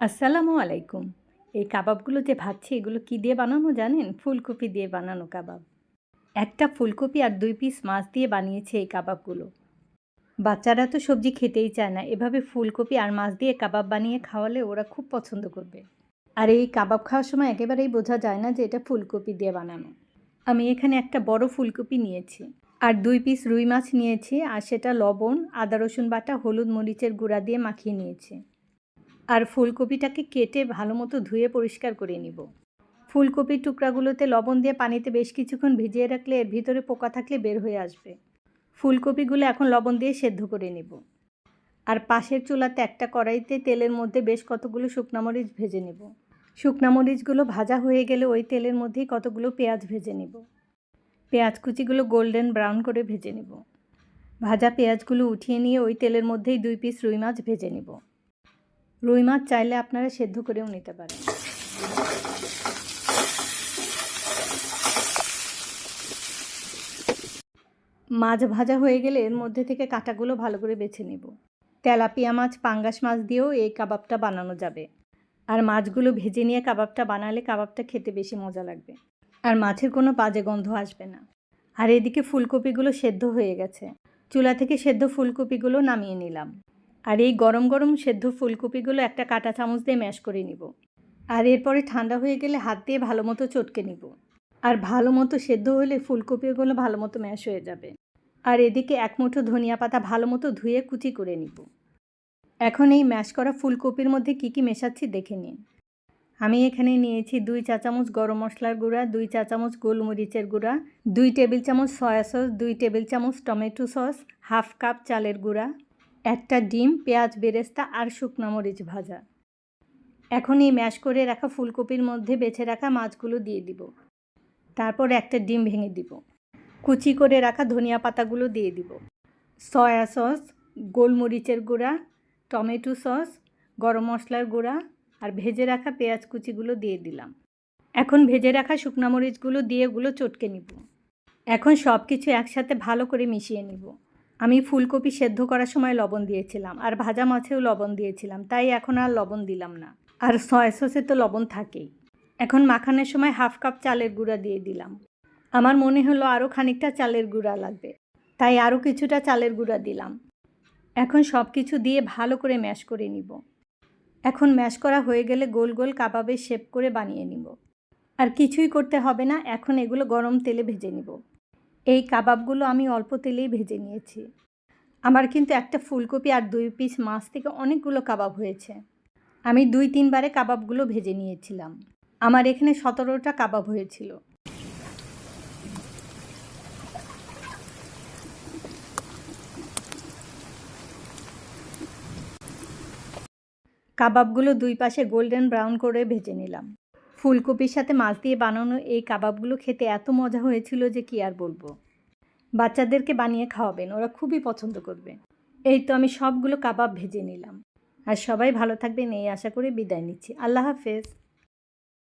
আসসালামু আলাইকুম। এই কাবাবগুলো যে ভাজছি, এগুলো কি দিয়ে বানানো জানেন? ফুলকপি দিয়ে বানানো কাবাব। একটা ফুলকপি আর দুই পিস মাছ দিয়ে বানিয়েছে এই কাবাবগুলো। বাচ্চারা তো সবজি খেতেই চায় না। এভাবে ফুলকপি আর মাছ দিয়ে কাবাব বানিয়ে খাওয়ালে ওরা খুব পছন্দ করবে। আর এই কাবাব খাওয়ার সময় একেবারেই বোঝা যায় না যে এটা ফুলকপি দিয়ে বানানো। আমি এখানে একটা বড় ফুলকপি নিয়েছি আর দুই পিস রুই মাছ নিয়েছি আর সেটা লবণ, আদা রসুন বাটা, হলুদ মরিচের গুঁড়া দিয়ে মাখিয়ে নিয়েছি। আর ফুলকপিটাকে কেটে ভালো মতো ধুয়ে পরিষ্কার করে নিব। ফুলকপির টুকরাগুলোতে লবণ দিয়ে পানিতে বেশ কিছুক্ষণ ভিজিয়ে রাখলে এর ভিতরে পোকা থাকলে বের হয়ে আসবে। ফুলকপিগুলো এখন লবণ দিয়ে সেদ্ধ করে নিব। আর পাশের চুলাতে একটা কড়াইতে তেলের মধ্যে বেশ কতগুলো শুকনামরিচ ভেজে নেব। শুকনামরিচগুলো ভাজা হয়ে গেলে ওই তেলের মধ্যেই কতগুলো পেঁয়াজ ভেজে নেব। পেঁয়াজ কুচিগুলো গোল্ডেন ব্রাউন করে ভেজে নেব। ভাজা পেঁয়াজগুলো উঠিয়ে নিয়ে ওই তেলের মধ্যেই দুই পিস রুই মাছ ভেজে নেব। রুই মাছ চাইলে আপনারা সেদ্ধ করেও নিতে পারেন। মাছ ভাজা হয়ে গেলে এর মধ্যে থেকে কাঁটাগুলো ভালো করে বেছে নেব। তেলাপিয়া মাছ, পাঙ্গাস মাছ দিয়েও এই কাবাবটা বানানো যাবে। আর মাছগুলো ভেজে নিয়ে কাবাবটা বানালে কাবাবটা খেতে বেশি মজা লাগবে। আর মাছের কোনো বাজে গন্ধ আসবে না। আর এদিকে ফুলকপিগুলো সেদ্ধ হয়ে গেছে। চুলা থেকে সেদ্ধ ফুলকপিগুলো নামিয়ে নিলাম। আর এই গরম গরম সেদ্ধ ফুলকপিগুলো একটা কাঁটা চামচ দিয়ে ম্যাশ করে নিব। আর এরপরে ঠান্ডা হয়ে গেলে হাত দিয়ে ভালো মতো চটকে নিব। আর ভালো মতো সেদ্ধ হলে ফুলকপিগুলো ভালো মতো ম্যাশ হয়ে যাবে। আর এদিকে এক মুঠো ধনিয়া পাতা ভালো মতো ধুয়ে কুচি করে নিব। এখন এই ম্যাশ করা ফুলকপির মধ্যে কি কি মেশাচ্ছি দেখে নিন। আমি এখানে নিয়েছি দুই চা চামচ গরম মশলার গুঁড়া, দুই চা চামচ গোলমরিচের গুঁড়া, দুই টেবিল চামচ সয়া সস, দুই টেবিল চামচ টমেটো সস, হাফ কাপ চালের গুঁড়া একটা ডিম, পেঁয়াজ, বেরেস্তা আর শুকনো মরিচ ভাজা। এখন এই ম্যাশ করে রাখা ফুলকপির মধ্যে বেছে রাখা মাছগুলো দিয়ে দিব। তারপর একটা ডিম ভেঙে দিব। কুচি করে রাখা ধনিয়া পাতাগুলো দিয়ে দিব। সয়া সস, গোলমরিচের গুঁড়া, টমেটো সস, গরম মশলার গুঁড়া আর ভেজে রাখা পেঁয়াজ কুচিগুলো দিয়ে দিলাম। এখন ভেজে রাখা শুকনো মরিচগুলো দিয়ে ওগুলো চটকে নিব। এখন সব কিছু একসাথে ভালো করে মিশিয়ে নিব। আমি ফুলকপি সেদ্ধ করার সময় লবণ দিয়েছিলাম, আর ভাজা মাছেও লবণ দিয়েছিলাম, তাই এখন আর লবণ দিলাম না। আর সয়া সসে তো লবণ থাকেই। এখন মাখানোর সময় হাফ কাপ চালের গুঁড়া দিয়ে দিলাম। আমার মনে হলো আরও খানিকটা চালের গুঁড়া লাগবে, তাই আরও কিছুটা চালের গুঁড়া দিলাম। এখন সব কিছু দিয়ে ভালো করে ম্যাশ করে নিব। এখন ম্যাশ করা হয়ে গেলে গোল গোল কাবাবে শেপ করে বানিয়ে নিব। আর কিছুই করতে হবে না, এখন এগুলো গরম তেলে ভেজে নিব। এই কাবাবগুলো আমি অল্প তেলেই ভেজে নিয়েছি। আমার কিন্তু একটা ফুলকপি আর দুই পিস মাছ থেকে অনেকগুলো কাবাব হয়েছে। আমি দুই তিনবারে কাবাবগুলো ভেজে নিয়েছিলাম। আমার এখানে সতেরোটা কাবাব হয়েছিল। কাবাবগুলো দুই পাশে গোল্ডেন ব্রাউন করে ভেজে নিলাম। ফুলকপির সাথে মাছ দিয়ে বানানো এই কাবাবগুলো খেতে এত মজা হয়েছিল যে কি আর বলব। বাচ্চাদেরকে বানিয়ে খাওয়াবেন, ওরা খুবই পছন্দ করবে। এই তো আমি সবগুলো কাবাব ভেজে নিলাম। আর সবাই ভালো থাকবেন, এই আশা করে বিদায় নিচ্ছি। আল্লাহ হাফেজ।